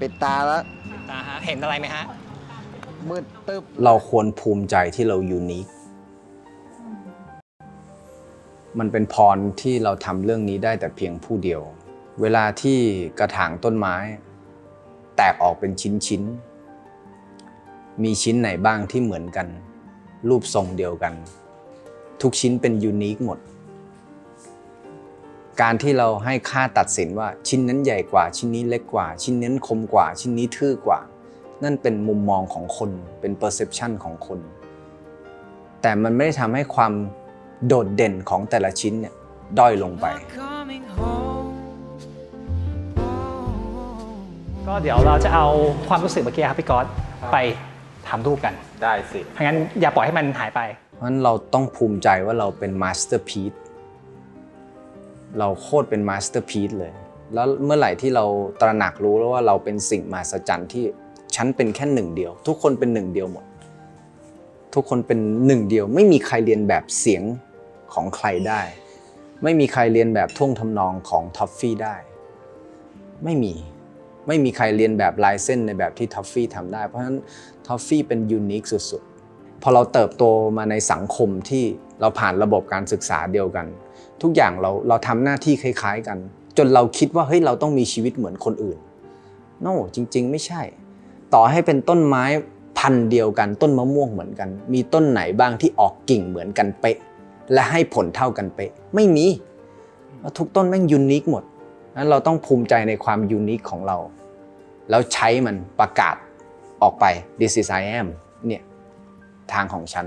ปิดตาแล้ว ตาฮะเห็นอะไรไหมฮะ มืดตึ๊บ เราควรภูมิใจที่เรายูนิค มันเป็นพรที่เราทำเรื่องนี้ได้แต่เพียงผู้เดียว เวลาที่กระถางต้นไม้ แตกออกเป็นชิ้นๆมีชิ้นไหนบ้างที่เหมือนกัน รูปทรงเดียวกัน ทุกชิ้นเป็นยูนิคหมด การที่เราให้ค่าตัดสินว่าชิ้นนั้นใหญ่กว่า ชิ้นนี้เล็กกว่า ชิ้นนั้นคมกว่า ชิ้นนี้ทื่อกว่า นั่นเป็นมุมมองของคนเป็น perception ของคน แต่มันไม่ได้ทำให้ความโดดเด่นของแต่ละชิ้นเนี่ยด้อยลงไป coming home. ก็เดี๋ยวเราจะเอาความรู้สึกเมื่อกี้ครับพี่ก๊อตไปทำรูปกันได้สิเพราะงั้นอย่าปล่อยให้มันหายไป เพราะฉะนั้นเราต้องภูมิใจว่าเราเป็นมาสเตอร์พี e เราโคตรเป็นมาสเตอร์พี e เลย แล้วเมื่อไหร่ที่เราตระหนักรู้แล้วว่าเราเป็นสิ่งมหัศจรรย์ที่ฉันเป็นแค่หนึ่งเดียว ทุกคนเป็นหนึ่งเดียวหมด ทุกคนเป็นหนึ่งเดียว ไม่มีใครเรียนแบบเสียงของใครได้ ไม่มีใครเรียนแบบท่วงทำนองของท็อฟฟี่ได้ ไม่มีไม่มีใครเรียนแบบลายเส้นในแบบที่ท็อฟฟี่ทำได้ เพราะฉะนั้นท็อฟฟี่เป็นยูนิคสุดๆ พอเราเติบโตมาในสังคมที่เราผ่านระบบการศึกษาเดียวกัน ทุกอย่างเราเราทำหน้าที่คล้าย ๆ กัน จนเราคิดว่าเฮ้ยเราต้องมีชีวิตเหมือนคนอื่น โน่จริง ๆ ไม่ใช่ ต่อให้เป็นต้นไม้พันธุ์เดียวกัน ต้นมะม่วงเหมือนกัน มีต้นไหนบ้างที่ออกกิ่งเหมือนกันเป๊ะ และให้ผลเท่ากันเป๊ะ ไม่มีเพราทุกต้นแม่งยูนิคหมดนั้นเราต้องภูมิใจในความยูนิคของเรา แล้วใช้มันประกาศออกไป this is I am เนี่ยทางของฉัน